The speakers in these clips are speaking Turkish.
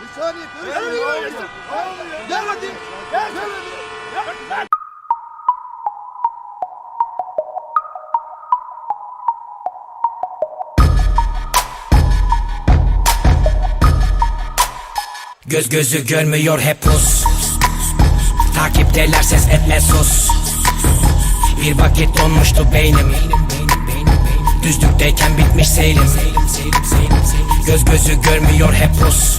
Bir saniye. Gel bakayım. Gel. Gel. Gel. Göz gözü görmüyor hep pus Takipteler ses etme sus Bir vakit donmuştu beynim Düzlükteyken bitmiş seyrim Göz gözü görmüyor hep pus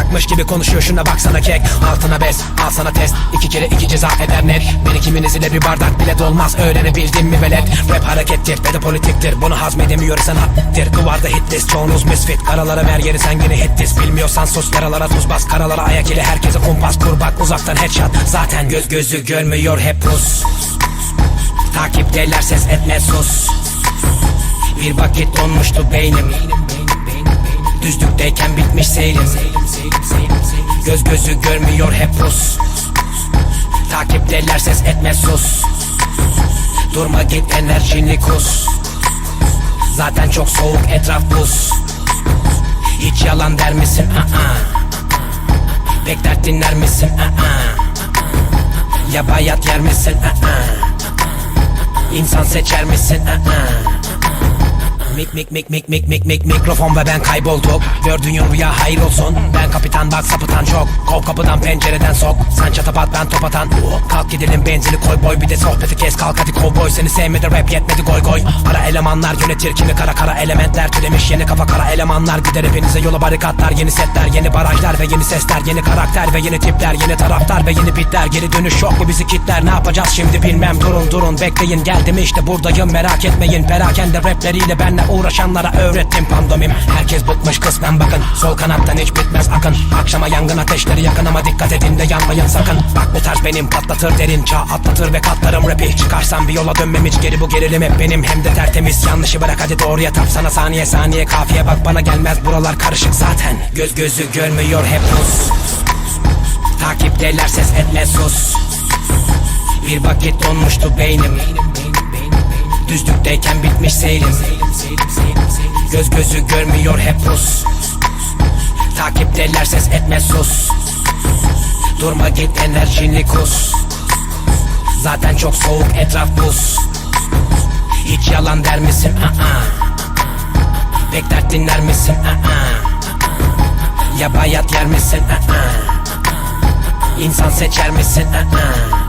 anlayacakmış gibi konuşuyor. Şuna baksana kek. Altına bes al sana test. İki kere iki ceza eder net. Beni kiminiz ile bir bardak bile dolmaz. Öğrenebildin mi velet? Rap harekettir ve de politiktir. Bunu hazmedemiyor sanattır Duvarda hit list çoğunuz misfit. Karalara ver yeri sen yine hit list Bilmiyorsan sus. Yaralara tuz bas. Karalara ayak ile herkese kumpas. Kur bak uzaktan headshot. Zaten göz gözü görmüyor. Hep pus Takipteler ses etme sus. Bir vakit donmuştu beynim Düzlükteyken bitmiş seyrim Göz gözü görmüyor hep pus Takipteler ses etme sus Durma git enerjini kus Zaten çok soğuk etraf buz Hiç yalan der misin? Aa. Pek dert dinler misin? Aa. Ya bayat yer misin? Aa. İnsan seçer misin? Aa. Mik mik mik mik mik mik mik mikrofon ve ben kaybolduk Gördüğün rüya hayır olsun. Ben kapitan bak sapıtan çok. Kov kapıdan pencereden sok. Sen çatapat ben top atan. Kalk gidelim benzini koy boy. Bir de sohbeti kes kalk hadi kovboy. Seni sevmedi rap yetmedi goy goy elemanlar yönetir kimi kara kara elementler Türemiş. Yeni kafa kara elemanlar Gider hepinize yola barikatlar Yeni setler yeni barajlar ve yeni sesler Yeni karakter ve yeni tipler Yeni taraftar ve yeni bitler. Geri dönüş yok mu bizi kitler? Ne yapacağız şimdi bilmem. Durun durun Bekleyin. Geldim işte buradayım. Merak etmeyin. Perakende rapleriyle benle uğraşanlara öğrettim pandomim. Herkes bıkmış kısmen bakın. Sol kanattan hiç bitmez akın. Akşama yangın ateşleri yakın ama dikkat edin de yanmayın sakın. Bak bu tarz benim patlatır derin çağ atlatır ve katlarım. Rapi Çıkarsam bir yola dönmem hiç. Geri bu gerilim hep benim. Hem de tertemiz Yanlışı bırak hadi doğruya tap sana saniye saniye. Kafiye bak bana gelmez buralar karışık zaten. Göz gözü görmüyor hep pus Takipteler ses etme sus. Bir vakit donmuştu beynim. Düzlükteyken bitmiş seyrim. Göz gözü görmüyor hep pus Takipteler ses etme sus. Durma git enerjini kus. Zaten çok soğuk etraf buz yalan der misin? Aa. Pek dert dinler misin? Aa. Ya bayat yer misin? Aa. İnsan seçer misin? Aa.